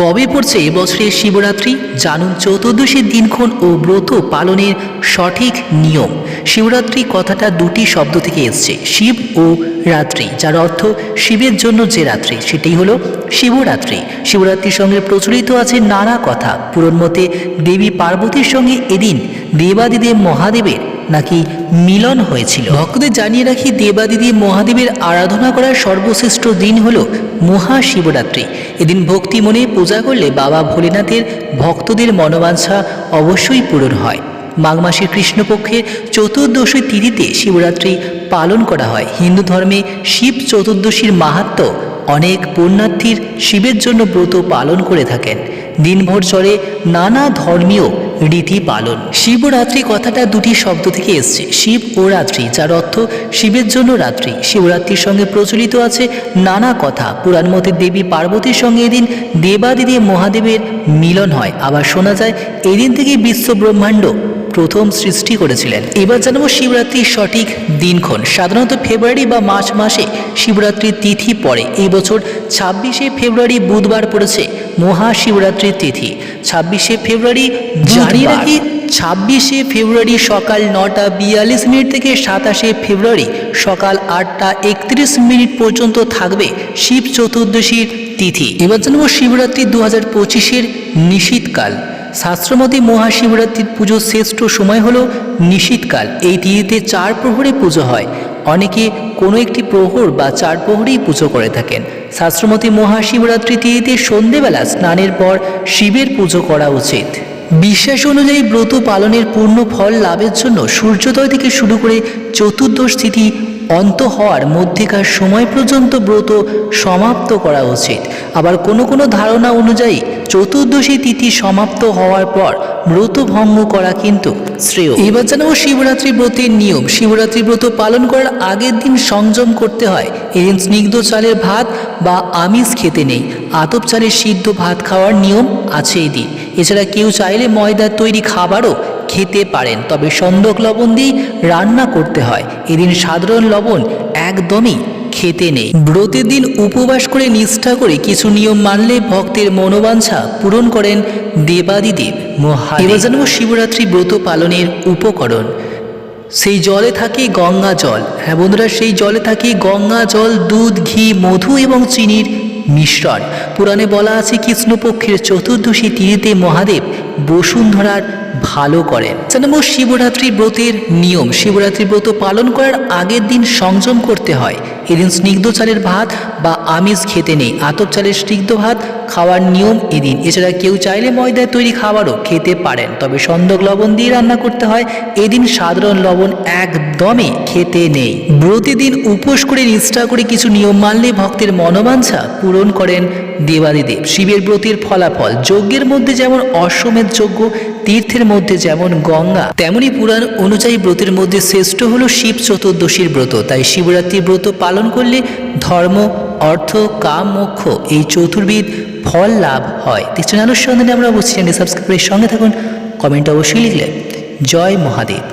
কবে পড়ছে এবছরের শিবরাত্রি? জানুন চতুর্দশীর দিনক্ষণ ও ব্রত পালনের সঠিক নিয়ম। শিবরাত্রি কথাটা দুটি শব্দ থেকে এসছে, শিব ও রাত্রি, যার অর্থ শিবের জন্য যে রাত্রি, সেটাই হলো শিবরাত্রি। শিবরাত্রির সঙ্গে প্রচলিত আছে নানা কথা। পুরন দেবী পার্বতীর সঙ্গে এদিন দেবাদিদেব মহাদেবের নাকি মিলন হয়েছিল? ভক্তদের জানিয়ে রাখি দেবাদিদেব মহাদেবের আরাধনা করার সর্বশ্রেষ্ঠ দিন হল মহাশিবরাত্রি। এদিন ভক্তি মনে পূজা করলে বাবা ভোলেনাথের ভক্তদের মনোবাঞ্ছা অবশ্যই পূরণ হয়। মাঘ মাসের কৃষ্ণপক্ষের চতুর্দশী তিথিতে শিবরাত্রি পালন করা হয়। হিন্দু ধর্মে শিব চতুর্দশীর মাহাত্ম্য অনেক পুণ্যার্থীর শিবের জন্য ব্রত পালন করে থাকেন। দিনভর চলে নানা ধর্মীয় রীতি পালন। শিবরাত্রি কথাটা দুটি শব্দ থেকে এসছে। শিব ও রাত্রি, যার অর্থ শিবের জন্য রাত্রি। শিবরাত্রির সঙ্গে প্রচলিত আছে নানা কথা। পুরাণ মতে দেবী পার্বতীর সঙ্গে এদিন দেবাদিদেব মহাদেবের মিলন হয়। আবার শোনা যায়, এদিন থেকে বিশ্ব ব্রহ্মাণ্ড প্রথম সৃষ্টি করেছিলেন। এবার জানাব শিবরাত্রির সঠিক দিনক্ষণ। সাধারণত ফেব্রুয়ারি বা মার্চ মাসে শিবরাত্রির তিথি পড়ে। এই বছর ছাব্বিশে ফেব্রুয়ারি বুধবার পড়েছে মহাশিবরাত্রির তিথি। ছাব্বিশে ফেব্রুয়ারি জানিয়ে রাখি ছাব্বিশে ফেব্রুয়ারি সকাল নটা বিয়াল্লিশ মিনিট থেকে সাতাশে ফেব্রুয়ারি সকাল আটটা একত্রিশ মিনিট পর্যন্ত থাকবে শিব চতুর্দশীর তিথি। এবার জানাব শিবরাত্রি দু হাজার পঁচিশের নিশীতকাল। শাস্ত্রমতে মহাশিবরাত্রির পুজোর শ্রেষ্ঠ সময় হলো নিশীতকাল। এই তিথিতে চার প্রহরে পুজো হয়। অনেকে কোনো একটি প্রহর বা চার প্রহরেই পুজো করে থাকেন। শাস্ত্রমতে মহাশিবরাত্রি তিথিতে সন্ধেবেলা স্নানের পর শিবের পুজো করা উচিত। বিশ্বাস অনুযায়ী ব্রত পালনের পূর্ণ ফল লাভের জন্য সূর্যোদয় থেকে শুরু করে চতুর্দশ তিথি অন্ত হওয়ার মধ্যেকার সময় পর্যন্ত ব্রত সমাপ্ত করা উচিত। আবার কোনো কোনো ধারণা অনুযায়ী চতুর্দশী তিথি সমাপ্ত হওয়ার পর ব্রত ভঙ্গ করা কিন্তু শ্রেয়। এবার জানাব শিবরাত্রি ব্রতের নিয়ম। শিবরাত্রি ব্রত পালন করার আগের দিন সংযম করতে হয়। এদিন স্নিগ্ধ চালের ভাত বা আমিষ খেতে নেই। আতপ চালের সিদ্ধ ভাত খাওয়ার নিয়ম আছে এদিন। এছাড়া কেউ চাইলে ময়দার তৈরি খাবারও খেতে পারেন, তবে সন্দক লবণ দিয়েই রান্না করতে হয়। এদিন সাধারণ লবণ একদমই খেতে নেই। ব্রতের দিন উপবাস করে নিষ্ঠা করে কিছু নিয়ম মানলে ভক্তের মনোবাঞ্ছা পূরণ করেন দেবাদিদেব মহা এবার শিবরাত্রি ব্রত পালনের উপকরণ। সেই জলে থাকে গঙ্গা জল। হ্যাঁ বন্ধুরা, সেই জলে থাকে গঙ্গা জল, দুধ, ঘি, মধু এবং চিনির মিশ্রণ। পুরাণে বলা আছে কৃষ্ণপক্ষের চতুর্দশী তিথিতে মহাদেব বসুন্ধরার ভালো করেন। জানাব শিবরাত্রি ব্রতের নিয়ম। শিবরাত্রি ব্রত পালন করার আগের দিন সংযম করতে হয়। এদিন স্নিগ্ধ চালের ভাত বা আমিষ খেতে নেই। আতপ চালের স্নিগ্ধ ভাত খাওয়ার নিয়ম এদিন। এছাড়া কেউ চাইলে ময়দায় তৈরি খাবারও খেতে পারেন। তবে সন্দক লবণ দিয়ে রান্না করতে হয়। এদিন সাধারণ লবণ একদমই খেতে নেই। প্রতিদিন উপোস করে, নিষ্ঠা করে কিছু নিয়ম মানলে ভক্তের মনোবাঞ্ছা পূরণ করেন দেবাদিদেব। শিবের ব্রতের ফলাফল। যজ্ঞের মধ্যে যেমন অশ্বমেধ যজ্ঞ, তীর্থের মধ্যে যেমন গঙ্গা, তেমনি পুরাণ অনুযায়ী ব্রতের মধ্যে শ্রেষ্ঠ হল শিব চতুর্দশীর ব্রত। তাই শিবরাত্রি ব্রত পালন করলে ধর্ম, অর্থ, কাম, মোক্ষ এই চতুর্বিদ ফল লাভ হয়। কিছু জানার সন্ধানে আমরা চ্যানেল সাবস্ক্রাইবের সঙ্গে থাকুন। কমেন্ট অবশ্যই লিখলে। জয় মহাদেব।